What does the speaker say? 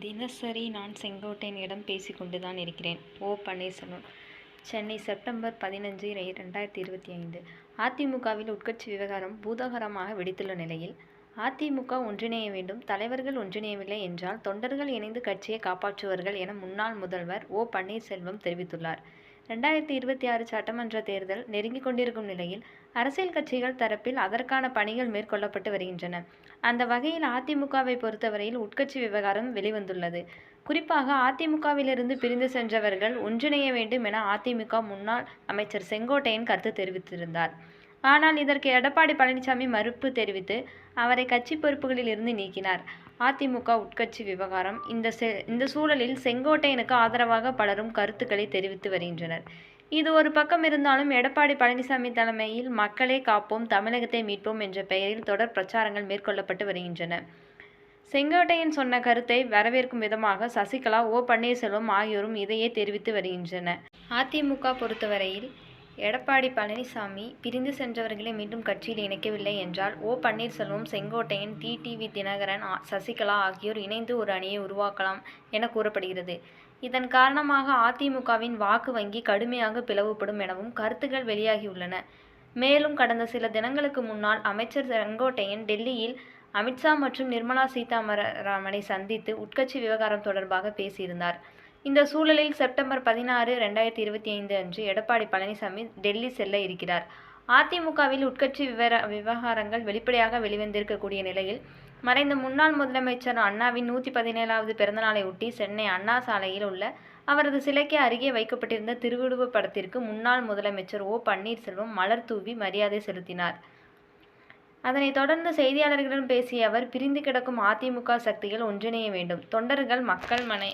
தினசரி நான் செங்கோட்டையனிடம் பேசிக் கொண்டுதான் இருக்கிறேன். ஓ. பன்னீர்செல்வம் சென்னை செப்டம்பர் பதினஞ்சு, ரெண்டாயிரத்தி இருபத்தி ஐந்து அதிமுகவில் உட்கட்சி விவகாரம் பூதாகரமாக வெடித்துள்ள நிலையில், அதிமுக ஒன்றிணைய வேண்டும் தலைவர்கள் ஒன்றிணையவில்லை என்றால் தொண்டர்கள் இணைந்து கட்சியை காப்பாற்றுவார்கள் என முன்னாள் முதல்வர் ஓ. பன்னீர்செல்வம் தெரிவித்துள்ளார். ரெண்டாயிரத்தி இருபத்தி ஆறு சட்டமன்ற தேர்தல் நெருங்கிக் கொண்டிருக்கும் நிலையில், அரசியல் கட்சிகள் தரப்பில் அதற்கான பணிகள் மேற்கொள்ளப்பட்டு வருகின்றன. அந்த வகையில் அதிமுகவை பொறுத்தவரையில் உட்கட்சி விவகாரம் வெளிவந்துள்ளது. குறிப்பாக அதிமுகவிலிருந்து பிரிந்து சென்றவர்கள் ஒன்றிணைய வேண்டும் என அதிமுக முன்னாள் அமைச்சர் செங்கோட்டையன் கருத்து தெரிவித்திருந்தார். ஆனால் இதற்கு எடப்பாடி பழனிசாமி மறுப்பு தெரிவித்து அவரை கட்சி பொறுப்புகளில் இருந்து நீக்கினார். அதிமுக உட்கட்சி விவகாரம் இந்த இந்த சூழலில் செங்கோட்டையனுக்கு ஆதரவாக பலரும் கருத்துக்களை தெரிவித்து வருகின்றனர். இது ஒரு பக்கம் இருந்தாலும் எடப்பாடி பழனிசாமி தலைமையில் மக்களே காப்போம் தமிழகத்தை மீட்போம் என்ற பெயரில் தொடர் பிரச்சாரங்கள் மேற்கொள்ளப்பட்டு வருகின்றன. செங்கோட்டையன் சொன்ன கருத்தை வரவேற்கும் விதமாக சசிகலா, ஓ. பன்னீர்செல்வம் ஆகியோரும் இதையே தெரிவித்து வருகின்றன அதிமுக பொறுத்தவரையில் எடப்பாடி பழனிசாமி பிரிந்து சென்றவர்களை மீண்டும் கட்சியில் இணைக்கவில்லை என்றால் O. Panneerselvam, Sengottaiyan, T. TV Dhinakaran, Sasikala ஆகியோர் இணைந்து ஒரு அணியை உருவாக்கலாம் என கூறப்படுகிறது. இதன் காரணமாக அதிமுகவின் வாக்கு வங்கி கடுமையாக பிளவுபடும் எனவும் கருத்துக்கள் வெளியாகியுள்ளன. மேலும் கடந்த சில தினங்களுக்கு முன்னால் அமைச்சர் செங்கோட்டையன் டெல்லியில் அமித்ஷா மற்றும் நிர்மலா சீதாராமனை சந்தித்து உட்கட்சி விவகாரம் தொடர்பாக பேசியிருந்தார். இந்த சூழலில் செப்டம்பர் பதினாறு, ரெண்டாயிரத்தி இருபத்தி ஐந்து அன்று எடப்பாடி பழனிசாமி டெல்லி செல்ல இருக்கிறார். அதிமுகவில் உட்கட்சி விவர விவகாரங்கள் வெளிப்படையாக வெளிவந்திருக்கக்கூடிய நிலையில், மறைந்த முன்னாள் முதலமைச்சர் அண்ணாவின் நூற்றி பதினேழாவது பிறந்தநாளையொட்டி சென்னை அண்ணா சாலையில் உள்ள அவரது சிலைக்கு அருகே வைக்கப்பட்டிருந்த திருவுருவப் படத்திற்கு முன்னாள் முதலமைச்சர் ஓ. பன்னீர்செல்வம் மலர் தூவி மரியாதை செலுத்தினார். அதனைத் தொடர்ந்து செய்தியாளர்களிடம் பேசிய அவர், பிரிந்து கிடக்கும் அதிமுக சக்திகள் ஒன்றிணைய வேண்டும். தொண்டர்கள் மக்கள் மனை